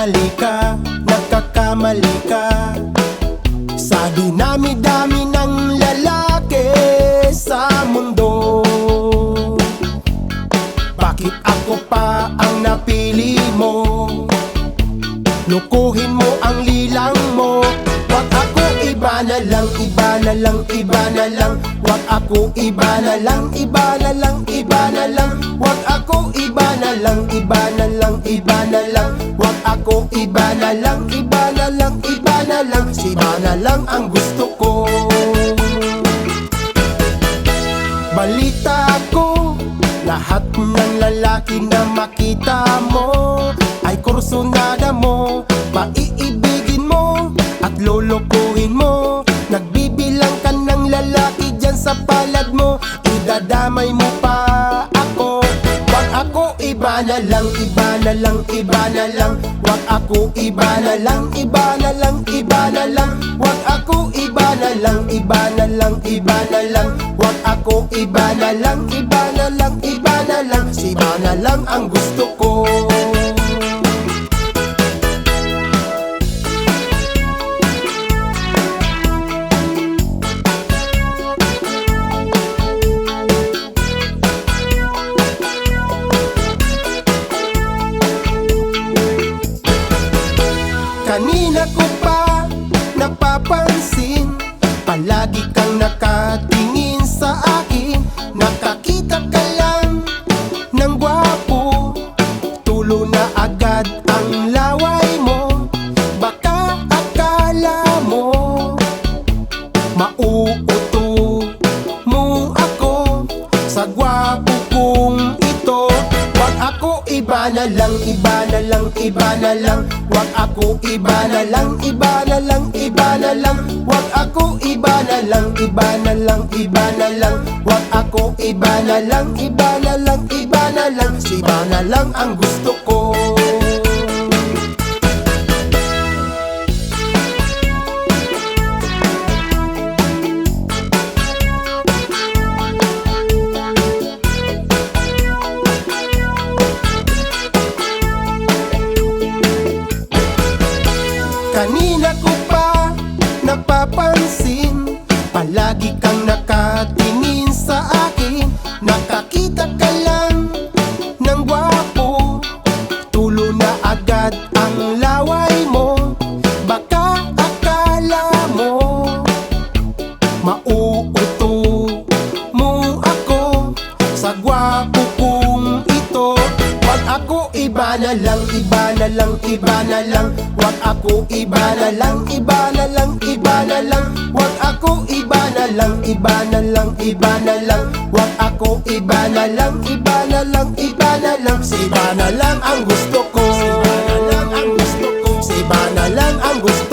nagkakamali ka, nagkakamali ka. Sa dinami-dami ng lalaki sa mundo. Bakit ako pa ang napili mo? Lukuhin mo ang lilang mo. Wag ako iba na lang, iba na lang, iba na lang. Wag ako iba na lang, iba na lang, iba na lang. Wag ako iba na lang, iba na lang, iba na lang. Si iba na lang ang gusto ko. Balita ko Lahat ng lalaki na makita mo Ay kursunada mo Paiibigin mo At lolokohin mo. Nagbibilang ka ng lalaki dyan sa palad mo Idadamay mo pa ako ako na lang, iba na lang, iba na lang. Wag ako iba na lang, iba na lang, iba na lang. Wag ako iba na lang, iba na lang, iba na lang. Wag ako iba na lang, iba na lang, iba na lang. Si iba na lang ang gusto ko Kanina ko pa napapansin Palagi kang nakatingin sa akin. Nakakita ka lang ng gwapo Tulo na agad ang laway mo. Baka akala mo Mauuto mo ako Sa gwapo iba na lang, iba na lang, iba na lang Wag ako iba na lang, iba na lang, iba na lang Wag ako iba na lang, iba na lang, iba na lang Wag ako iba na lang, iba na lang, iba na lang Si iba na lang ang gusto ko Kanina ko pa napapansin Palagi kang nakatingin sa akin. Nakakita ka lang ng gwapo Tulo na agad ang laway mo. Baka akala mo Mauuto mo ako Sa gwapo iba na lang, iba na lang, iba na lang Huwag ako iba na lang, iba na lang, iba na lang Huwag ako iba na lang, iba na lang, iba na lang Huwag ako iba na lang, iba na lang, iba na lang Si iba na lang ang gusto ko Si iba na lang ang gusto ko Si iba na lang ang gusto ko